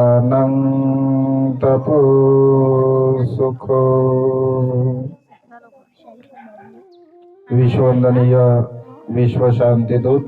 समगानं तपो सुखो। विश्ववंदनीय विश्वशांतीदूत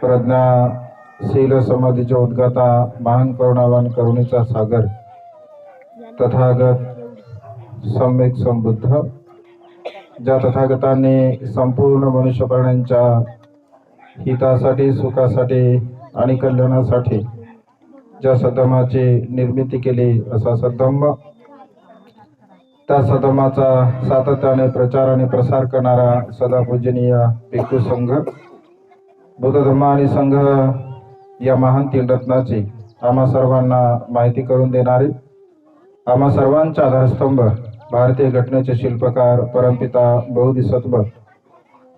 प्रज्ञाशील समाधीच्या उद्गाता महान करुणावान करुणीचा सागर तथागत सम्यक समृद्ध ज्या तथागतांनी संपूर्ण मनुष्य प्राण्यांच्या हितासाठी सुखासाठी आणि कल्याणासाठी ज्या सदमाची निर्मिती केली असा सदम त्या सदमाचा सातत्याने प्रचार आणि प्रसार करणारा सदापूजनीय भिक्खू संघ बुद्ध धर्म आणि संघ या महान तीन रत्नाची आम्हा सर्वांना माहिती करून देणारे आम्हा सर्वांचा आधारस्तंभ भारतीय घटनेचे शिल्पकार परमपिता बहुदिसत्व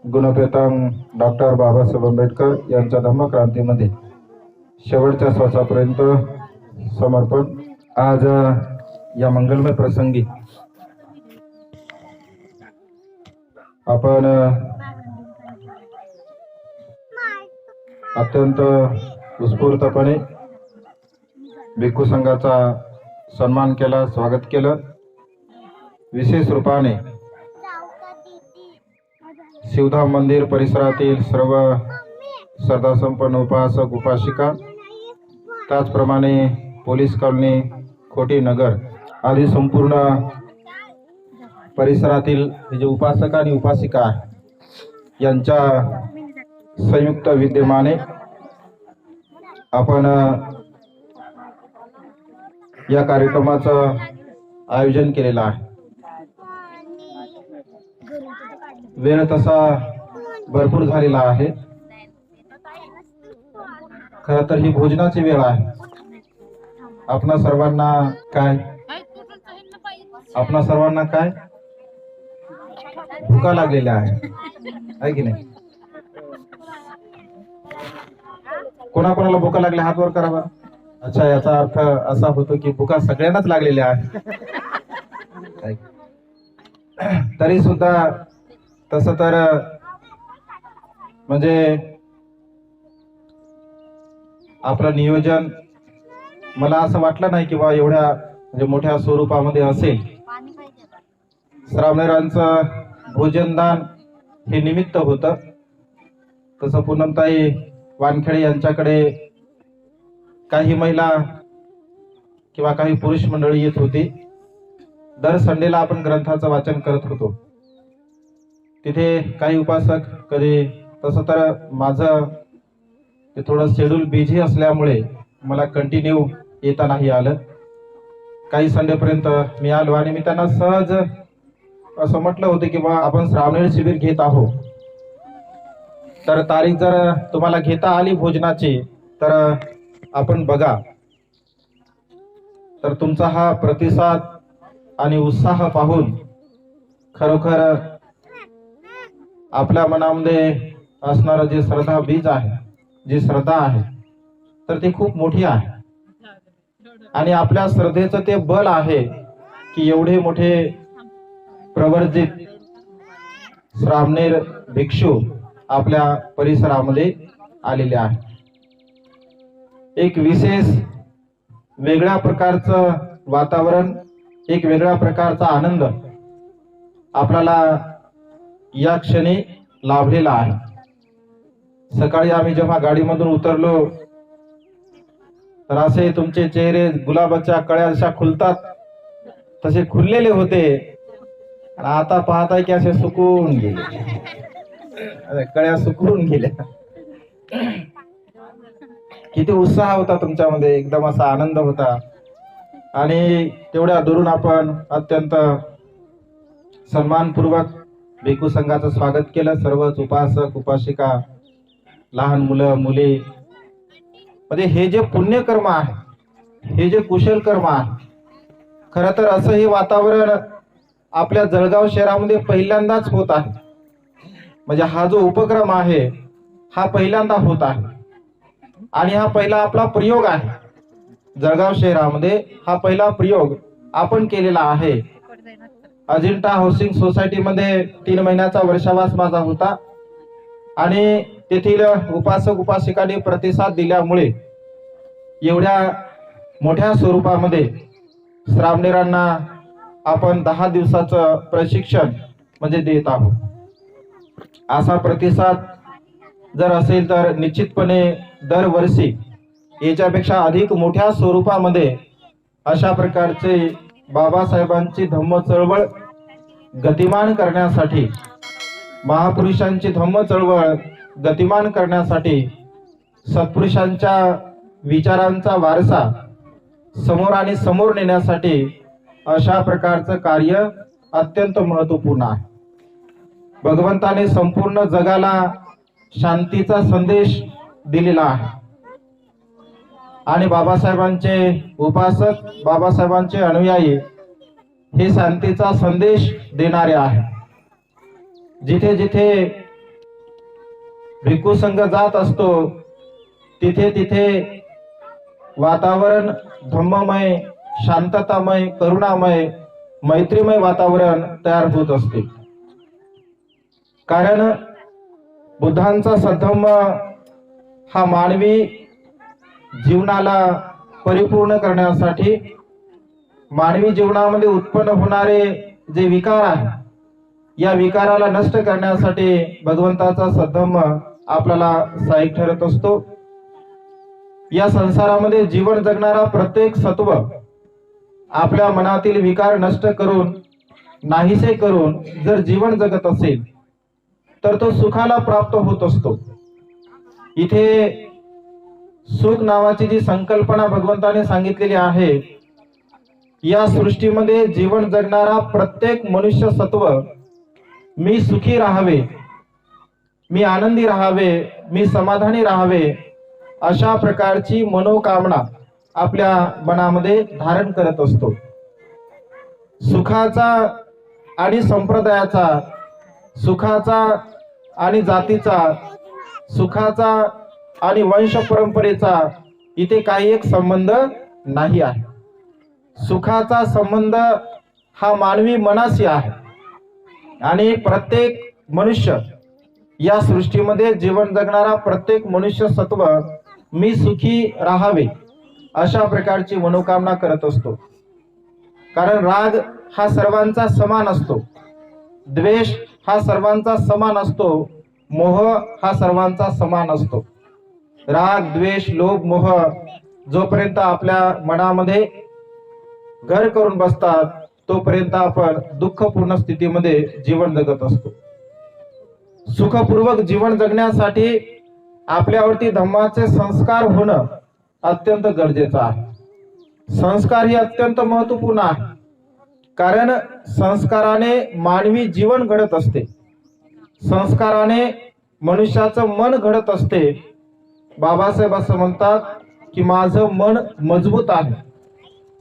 गुणप्रेतम डॉक्टर बाबासाहेब आंबेडकर यांच्या धम्मक्रांतीमध्ये शेवटच्या श्वासापर्यंत समर्पण. आज या मंगलमय प्रसंगी आपण अत्यंत उत्स्फूर्तपणे भिक्खू संघाचा सन्मान केला स्वागत केलं. विशेष रूपाने शिवधाम मंदिर परिसरातील सर्व श्रद्धासंपन्न उपासक उपासिका त्याचप्रमाणे पोलीस कॉलनी खोटी नगर आदी संपूर्ण परिसरातील जे उपासक आणि उपासिका यांच्या संयुक्त विद्यमाने आपण या कार्यक्रमाचं आयोजन केलेलं आहे. वेळ तसा भरपूर झालेला आहे. खर तर ही भोजनाची वेळ आहे. आपणा सर्वांना काय? आपणा सर्वांना काय? भुका लागलेल्या आहे. की नाही? कोणाकोणाला भुका लागल्या हात वर करावा? अच्छा याचा अर्थ असा होतो की भुका सगळ्यांनाच लागलेल्या आहे तरी सुद्धा तस तर म्हणजे आपलं नियोजन मला असं वाटलं नाही की बा एवढ्या म्हणजे मोठ्या स्वरूपामध्ये असेल. श्रावणेरांचं भोजनदान हे निमित्त होतं. तसं पूनमताई वानखेडे यांच्याकडे काही महिला किंवा काही पुरुष मंडळी येत होती. दर संडेला आपण ग्रंथाचं वाचन करत होतो. तिथे काही उपासक कधी तसं तर माझं ते थोडं शेड्यूल बिझी असल्यामुळे मला कंटिन्यू येता नाही आलं. काही संडेपर्यंत मी आलो आणि मी त्यांना सहज असं म्हटलं होतं की बा आपण श्रावणी शिबिर घेत आहोत. तर तारीख जर तुम्हाला घेता आली भोजनाची तर आपण बघा. तर तुमचा हा प्रतिसाद आणि उत्साह पाहून खरोखर आपल्या मनामध्ये असणारं जे श्रद्धा बीज आहे जी श्रद्धा आहे तर ती खूप मोठी आहे. आणि आपल्या श्रद्धेचं ते बल आहे की एवढे मोठे प्रवर्जित श्रामनेर भिक्षू आपल्या परिसरामध्ये आलेले आहे एक विशेष वेगळ्या प्रकारचं वातावरण एक वेगळ्या प्रकारचा आनंद आपल्याला या क्षणी लाभलेला आहे. सकाळी आम्ही जेव्हा गाडीमधून उतरलो तर असे तुमचे चेहरे गुलाबाच्या कळ्या जशा खुलतात तसे खुललेले होते. आणि आता पाहताय की असे सुकून गेले. कळ्या सुकून गेल्या. किती उत्साह होता तुमच्यामध्ये एकदम असा आनंद होता. आणि तेवढ्या दुरून आपण अत्यंत सन्मानपूर्वक भिकू संघाचं स्वागत केलं. सर्वच उपासक उपासिका लहान मुलं मुली. म्हणजे हे जे पुण्यकर्म आहे हे जे कुशल कर्म आहे खर तर असं हे वातावरण आपल्या जळगाव शहरामध्ये पहिल्यांदाच होत आहे. म्हणजे हा जो उपक्रम आहे हा पहिल्यांदा होत आहे. आणि हा पहिला आपला प्रयोग आहे. जळगाव शहरामध्ये हा पहिला प्रयोग आपण केलेला आहे. अजिंठा हाऊसिंग सोसायटीमध्ये तीन महिन्याचा वर्षावास माझा होता. आणि तेथील उपासक उपासिकांनी प्रतिसाद दिल्यामुळे एवढ्या मोठ्या स्वरूपामध्ये श्रामणेरांना आपण दहा दिवसाचं प्रशिक्षण म्हणजे देत आहोत. असा प्रतिसाद जर असेल तर निश्चितपणे दरवर्षी याच्यापेक्षा अधिक मोठ्या स्वरूपामध्ये अशा प्रकारचे बाबासाहेबांची धम्म चळवळ गतिमान करण्यासाठी महापुरुषांची धम्म चळवळ गतिमान करण्यासाठी सत्पुरुषांच्या विचारांचा वारसा समोर आणि समोर नेण्यासाठी अशा प्रकारचं कार्य अत्यंत महत्त्वपूर्ण आहे. भगवंताने संपूर्ण जगाला शांतीचा संदेश दिलेला आहे. आणि बाबासाहेबांचे उपासक बाबासाहेबांचे अनुयायी हे शांतीचा संदेश देणारे आहे. जिथे जिथे भिक्खू संघ जात असतो. तिथे तिथे वातावरण धम्ममय शांततामय करुणामय मैत्रीमय वातावरण तयार होत असते. कारण बुद्धांचा सद्धम्म हा मानवी जीवनाला परिपूर्ण करण्यासाठी मानवी जीवनामध्ये उत्पन्न होणारे जे विकार आहेत या विकाराला नष्ट करण्यासाठी भगवंताचा सद्धम्म आपल्याला सहाय्यक ठरत असतो. या संसारामध्ये जीवन जगणारा प्रत्येक सत्व आपल्या मनातील विकार नष्ट करून नाहीसे करून जर जीवन जगत असेल तर तो सुखाला प्राप्त होत असतो. इथे सुख नावाची जी संकल्पना भगवंताने सांगितलेली आहे या सृष्टीमध्ये जीवन जगणारा प्रत्येक मनुष्य सत्व मी सुखी राहावे मी आनंदी राहावे मी समाधानी राहावे अशा प्रकारची मनोकामना आपल्या मनामध्ये धारण करत असतो. सुखाचा आणि संप्रदायाचा सुखाचा आणि जातीचा सुखाचा आणि वंश परंपरेचा इथे काही एक संबंध नाही आहे. सुखाचा संबंध हा मानवी मनाशी आहे. आणि प्रत्येक मनुष्य या सृष्टीमध्ये जीवन जगणारा प्रत्येक मनुष्य सत्व मी सुखी राहावे अशा प्रकारची मनोकामना करत असतो. कारण राग हा सर्वांचा समान असतो. द्वेष हा सर्वांचा समान असतो. मोह हा सर्वांचा समान असतो. राग द्वेष लोभ मोह जोपर्यंत आपल्या मनामध्ये घर करून बसतात तोपर्यंत आपण दुःखपूर्ण स्थितीमध्ये जीवन जगत असतो. सुखपूर्वक जीवन जगण्यासाठी आपल्यावरती धम्माचे संस्कार होणं अत्यंत गरजेचं आहे. संस्कार हे अत्यंत महत्त्वपूर्ण आहे. कारण संस्काराने मानवी जीवन घडत असते. संस्काराने मनुष्याचं मन घडत असते. बाबासाहेब असं म्हणतात की माझं मन मजबूत आहे.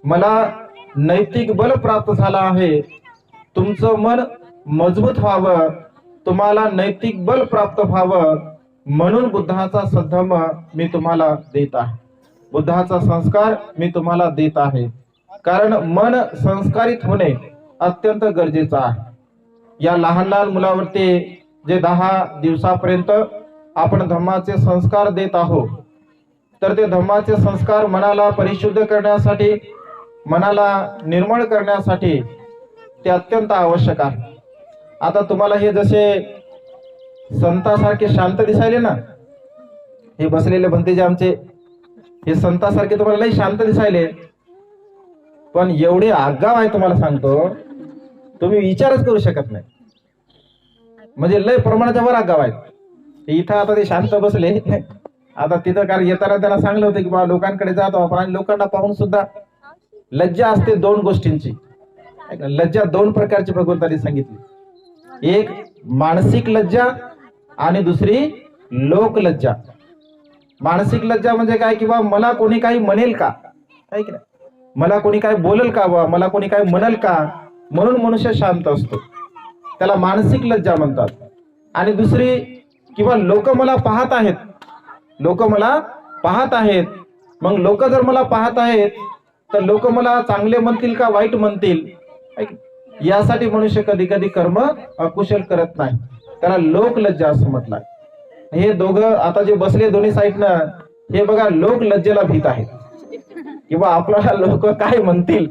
मला नैतिक बल प्राप्त झालं आहे. तुमचं मन मजबूत व्हावं. तुम्हाला नैतिक बल प्राप्त व्हावं. म्हणून बुद्धाचा सद्धम मी तुम्हाला देत आहे. बुद्धाचा संस्कार मी तुम्हाला देत आहे. कारण मन संस्कारित होणे अत्यंत गरजेचं आहे. या लहान लहान मुलावरती जे दहा दिवसापर्यंत आपण धम्माचे संस्कार देत आहोत तर ते धम्माचे संस्कार मनाला परिशुद्ध करण्यासाठी मनाला निर्मळ करण्यासाठी ते अत्यंत आवश्यक आहे. आता तुम्हाला हे जसे संतासारखे शांत दिसायले ना हे बसलेले भंतेजे आमचे हे संतासारखे तुम्हाला लई शांत दिसायले. पण एवढे आगाव आहे तुम्हाला सांगतो तुम्ही विचारच करू शकत नाही. म्हणजे लय प्रमाणाच्या वर आगाव आहेत. इथं आता ते शांत बसले. आता तिथं कारण येताना त्यांना सांगलं होतं की बा लोकांकडे जातो आपण आणि लोकांना पाहून सुद्धा लज्जा असते दोन गोष्टींची. लज्जा दोन प्रकारची भगवंतांनी सांगितली. एक मानसिक लज्जा आणि दुसरी लोक लज्जा. मानसिक लज्जा म्हणजे काय? किंवा मला कोणी काही म्हणेल का? आहे की नाही मला कोणी काय बोलेल का बा? मला कोणी काय म्हणेल का? म्हणून मनुष्य शांत असतो. त्याला मानसिक लज्जा म्हणतात. आणि दुसरी किंवा लोक मला पाहत आहेत. लोक मला पाहत आहेत. मग लोक जर मला पाहत आहेत तर लोक मला चांगले म्हणतील का वाईट म्हणतील? यासाठी मनुष्य कधी कधी कर्म अकुशल करत नाही. त्याला लोक लज्जा असं म्हटलं हे दोघं आता जे बसले दोन्ही साईडनं हे बघा लोक लज्जेला भीत आहेत. किंवा आपल्याला लोक काय म्हणतील?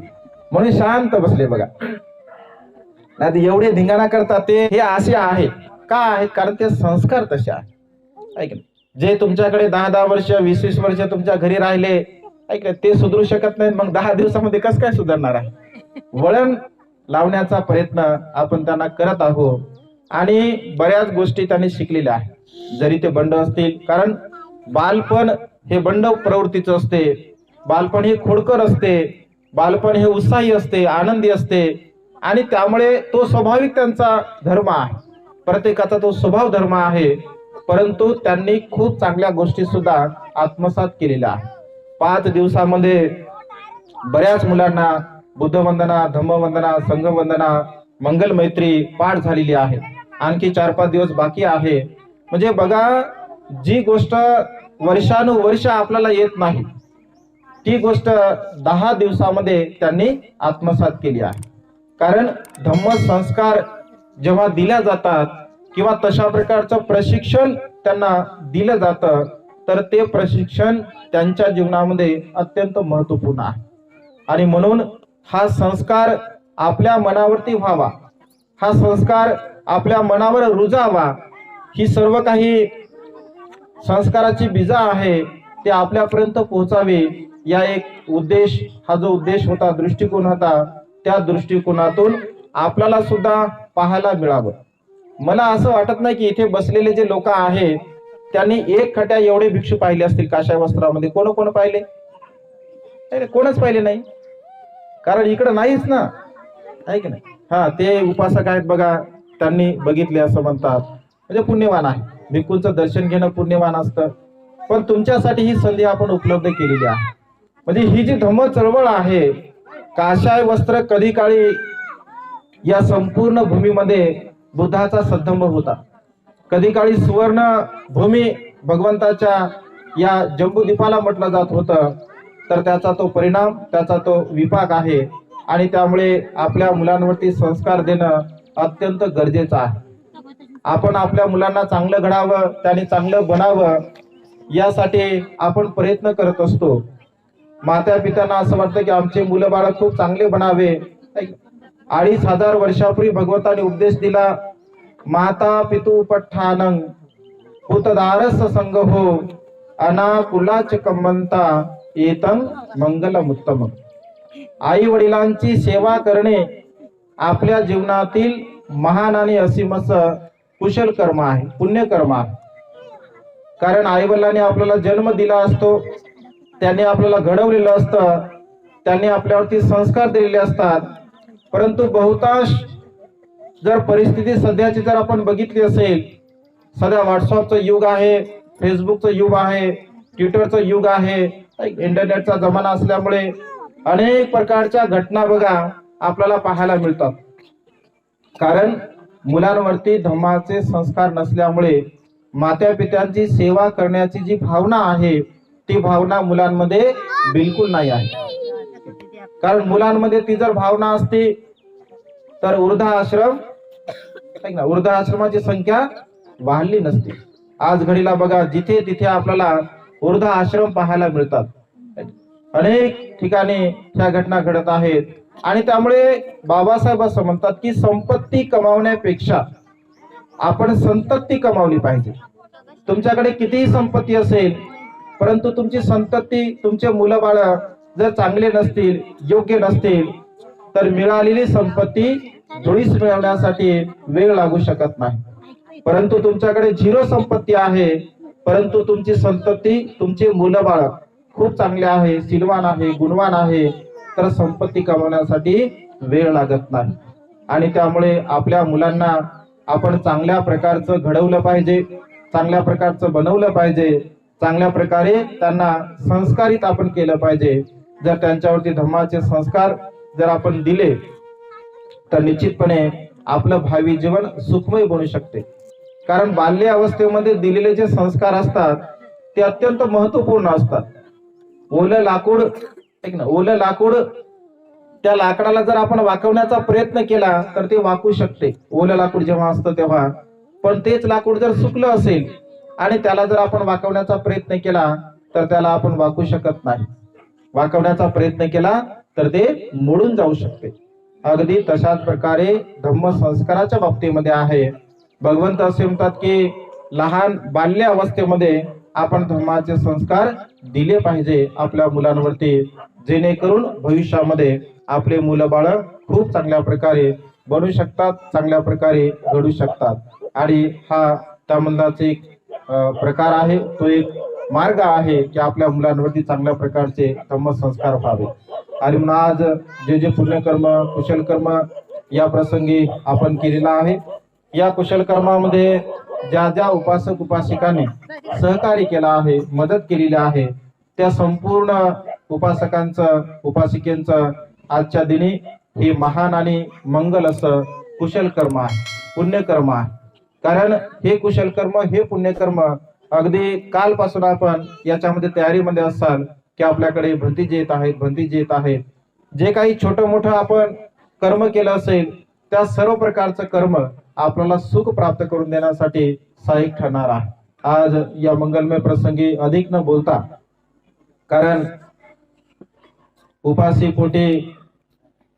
म्हणून शांत बसले बघा. नाही एवढे धिंगाणा करतात ते हे असे आहे का आहेत? कारण ते संस्कार तसे आहेत. जे तुमच्याकडे दहा दहा वर्ष वीस वीस वर्ष तुमच्या घरी राहिले ऐक ते सुधरू शकत नाहीत. मग दहा दिवसामध्ये कसं काय सुधारणार आहे? वळण लावण्याचा प्रयत्न आपण त्यांना करत आहोत. आणि बऱ्याच गोष्टी त्यांनी शिकलेल्या आहेत. जरी ते बंड असतील कारण बालपण हे बंड प्रवृत्तीचं असते. बालपण हे खोडकर असते. बालपण हे उत्साही असते आनंदी असते. आणि त्यामुळे तो स्वाभाविक त्यांचा धर्म आहे. प्रत्येकाचा तो स्वभाव धर्म आहे. परंतु त्यांनी खूप चांगल्या गोष्टी सुद्धा आत्मसात केलेल्या आहेत. पाच दिवसामध्ये बऱ्याच मुलांना बुद्धवंदना धम्मवंदना संघवंदना मंगल मैत्री पाठ झालेली आहे. आणखी चार पाच दिवस बाकी आहे. म्हणजे बघा जी गोष्ट वर्षानुवर्ष आपल्याला येत नाही ती गोष्ट दहा दिवसामध्ये त्यांनी आत्मसात केली आहे. कारण धम्म संस्कार जेव्हा दिल्या जातात किंवा तशा प्रकारचं प्रशिक्षण त्यांना दिलं जातं तर ते प्रशिक्षण त्यांच्या जीवनामध्ये अत्यंत महत्त्वपूर्ण आहे. आणि म्हणून हा संस्कार आपल्या मनावरती व्हावा. हा संस्कार आपल्या मनावर रुजावा. ही सर्व काही संस्काराची बीजा आहे ते आपल्यापर्यंत पोहोचावे या एक उद्देश हा जो उद्देश होता दृष्टिकोन होता त्या दृष्टिकोनातून आपल्याला सुद्धा पाहायला मिळावं. मला असं वाटत नाही की इथे बसलेले जे लोक आहेत त्यांनी एक खट्या एवढे भिक्षू पाहिले असतील काशाय वस्त्रामध्ये. कोण कोण पाहिले? नाही, नाही, कोणच पाहिले नाही. कारण इकडं नाहीच ना. आहे की नाही? हा ते उपासक आहेत बघा. त्यांनी बघितले असं म्हणतात. म्हणजे पुण्यवान आहे. भिक्खूंचं दर्शन घेणं पुण्यवान असतं. पण तुमच्यासाठी ही संधी आपण उपलब्ध केलेली आहे. म्हणजे ही जी धम्म चळवळ आहे काशाय वस्त्र कधी काळी या संपूर्ण भूमीमध्ये बुद्धाचा सद्धंभ होता. कधी काळी सुवर्ण भूमी भगवंताच्या या जम्बूद्वीपाला म्हटलं जात होतं. तर त्याचा तो परिणाम त्याचा तो विपाक आहे. आणि त्यामुळे आपल्या मुलांवरती संस्कार देणं अत्यंत गरजेचं आहे. आपण आपल्या मुलांना चांगलं घडावं त्यांनी चांगलं बनावं यासाठी आपण प्रयत्न करत असतो. माता पित्यांना असं वाटतं की आमचे मुलं बाळ खूप चांगले बनावे. अडीच हजार वर्षापूर्वी भगवंताने उपदेश दिला माता पितू पठ्ठानंग पुतदारस संग हो अनाकुलाच कमंता येतं मंगलमुत्तम आई वडिलांची सेवा करणे आपल्या जीवनातील महान आणि असीमस कुशल कर्म आहे पुण्यकर्म आहे. कारण आई वडिलांनी आपल्याला जन्म दिला असतो त्यांनी आपल्याला घडवलेलं असतं त्यांनी आपल्यावरती संस्कार दिलेले असतात परंतु बहुतांश जर परिस्थिती सध्याची जर आपण बघितली असेल सध्या व्हॉट्सअपचं युग आहे फेसबुकचं युग आहे ट्विटरचं युग आहे इंटरनेटचा जमाना असल्यामुळे अनेक प्रकारच्या घटना बघा आपल्याला पाहायला मिळतात. कारण मुलांवरती धम्माचे संस्कार नसल्यामुळे मात्या पित्यांची सेवा करण्याची जी भावना आहे ती भावना मुलांमध्ये बिलकुल नाही आहे. कारण मुलांमध्ये ती जर भावना असती तर वृद्धाश्रम ना वृद्धाश्रमाची संख्या वाढली नसते. आज घडीला बघा जिथे तिथे आपल्याला वृद्धाश्रम पाहायला मिळतात. अनेक ठिकाणी ह्या घटना घडत आहेत. आणि त्यामुळे बाबासाहेब असं म्हणतात की संपत्ती कमावण्यापेक्षा आपण संतती कमावली पाहिजे. तुमच्याकडे कितीही संपत्ती असेल परंतु तुमची संतती तुमचे मुलं बाळ जर चांगले नसतील योग्य नसतील तर मिळालेली संपत्ती धुळीस मिळवण्यासाठी वेळ लागू शकत नाही. परंतु तुमच्याकडे झिरो संपत्ती आहे. परंतु तुमची संतती तुमचे मुलं बाळ खूप चांगले आहे सिलवान आहे गुणवान आहे. तर संपत्ती कमवण्यासाठी वेळ लागत नाही. आणि त्यामुळे आपल्या मुलांना आपण चांगल्या प्रकारचं घडवलं पाहिजे चांगल्या प्रकारचं बनवलं पाहिजे चांगल्या प्रकारे त्यांना संस्कारित आपण केलं पाहिजे. जर त्यांच्यावरती धर्माचे संस्कार जर आपण दिले तर निश्चितपणे आपलं भावी जीवन सुखमय बनू शकते. कारण बाल्य अवस्थेमध्ये दिलेले जे संस्कार असतात ते अत्यंत महत्त्वपूर्ण असतात. ओलं लाकूड ना ओलं लाकूड त्या लाकडाला जर आपण वाकवण्याचा प्रयत्न केला तर ते वाकू शकते. ओलं लाकूड जेव्हा असतं तेव्हा. पण तेच लाकूड जर सुकलं असेल आणि त्याला जर आपण वाकवण्याचा प्रयत्न केला तर त्याला आपण वाकू शकत नाही. वाकवण्याचा प्रयत्न केला तर ते मोडून जाऊ शकते. अगदी तशाच प्रकारे धम्म संस्काराच्या बाबतीमध्ये आहे. भगवंत असे म्हणतात की लहान बाल्य अवस्थेमध्ये आपण धर्माचे संस्कार दिले पाहिजे आपल्या मुलांवरती जेणेकरून भविष्यामध्ये आपले मुलं बाळ खूप चांगल्या प्रकारे बनू शकतात चांगल्या प्रकारे घडू शकतात. आणि हा त्यामधलाच एक प्रकार आहे. तो एक मार्ग आहे की आपल्या मुलांवरती चांगल्या प्रकारचे धम्म संस्कार व्हावे. आणि म्हणून आज जे जे पुण्यकर्म कुशल कर्म या प्रसंगी आपण केलेला आहे या कुशल कर्मामध्ये ज्या ज्या उपासक उपासिकांनी सहकार्य केला आहे मदत केलेली आहे त्या संपूर्ण उपासकांचं उपासिकेंचं आजच्या दिनी हे महान आणि मंगल असं कुशल कर्म आहे पुण्यकर्म आहे. कारण हे कुशल कर्म हे पुण्यकर्म अगदी कालपासून आपण याच्यामध्ये तयारीमध्ये असाल की आपल्याकडे भंतीजी येत आहेत भंतीजी येत आहेत. जे काही छोटं मोठं आपण कर्म केलं असेल त्या सर्व प्रकारचं कर्म आपल्याला सुख प्राप्त करून देण्यासाठी सहाय्यक ठरणार आहे. आज या मंगलमय प्रसंगी अधिक न बोलता कारण उपासी पोटी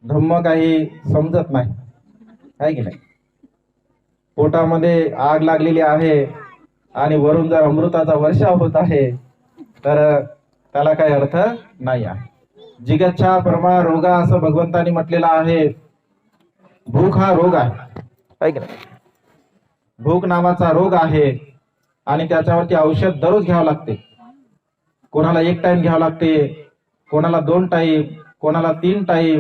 धम्म काही समजत नाही. आहे की नाही? पोटामध्ये आग लागलेली आहे आणि वरून जर अमृताचा वर्षा होत आहे तर त्याला काही अर्थ? नाही आहे जिगच्छा परमा रोगा असं भगवंतानी म्हटलेलं आहे. भूक हा रोग आहे. भूक नावाचा रोग आहे आणि त्याच्यावरती औषध दररोज घ्यावं लागते. कोणाला एक टाइम घ्यावं लागते कोणाला दोन टाइम कोणाला तीन टाइम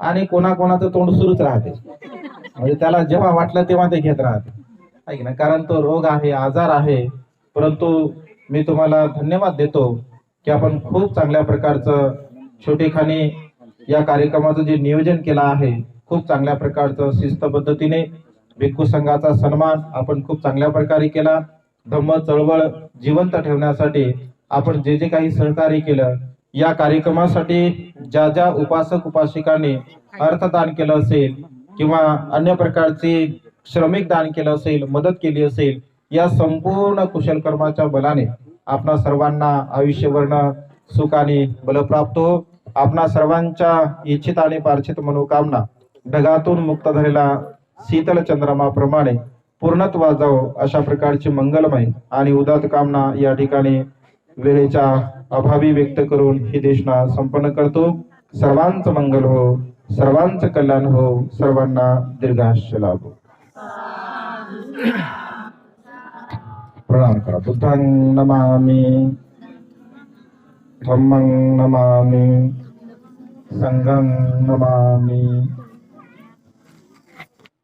आणि कोणाकोणाचं तोंड सुरूच राहते. म्हणजे त्याला जेव्हा वाटलं तेव्हा ते घेत राहते. ऐक ना कारण तो रोग आहे आजार आहे. परंतु मी तुम्हाला धन्यवाद देतो. की आपण खूप चांगल्या प्रकारचं छोटेखानी या कार्यक्रमाचं जे नियोजन केलं आहे खूप चांगल्या प्रकारचं शिस्त पद्धतीने भिक्खू संघाचा सन्मान आपण खूप चांगल्या प्रकारे केला. धम्म चळवळ जिवंत ठेवण्यासाठी आपण जे जे काही सहकार्य केलं या कार्यक्रमासाठी ज्या ज्या उपासक उपासिकांनी अर्थदान केलं असेल किंवा अन्य प्रकारचे श्रमिक दान केलं असेल मदत केली असेल या संपूर्ण कुशलकर्माच्या बलाने आपणा सर्वांना आयुष्यवर्ण सुख आणि बलप्राप्त हो. आपणा सर्वांच्या इच्छित आणि पार्छित मनोकामना ढगातून मुक्त झालेला शीतल चंद्रमाप्रमाणे पूर्णत्वा जावो अशा प्रकारची मंगलमय आणि उदात कामना या ठिकाणी वेळेच्या अभावी व्यक्त करून ही देशना संपन्न करतो. सर्वांचं मंगल हो सर्वांचं कल्याण हो सर्वांना दीर्घायुष्य लाभो. พระนามกระพุทธังนามามิธรรมังนามามิ สังฆังนามามิ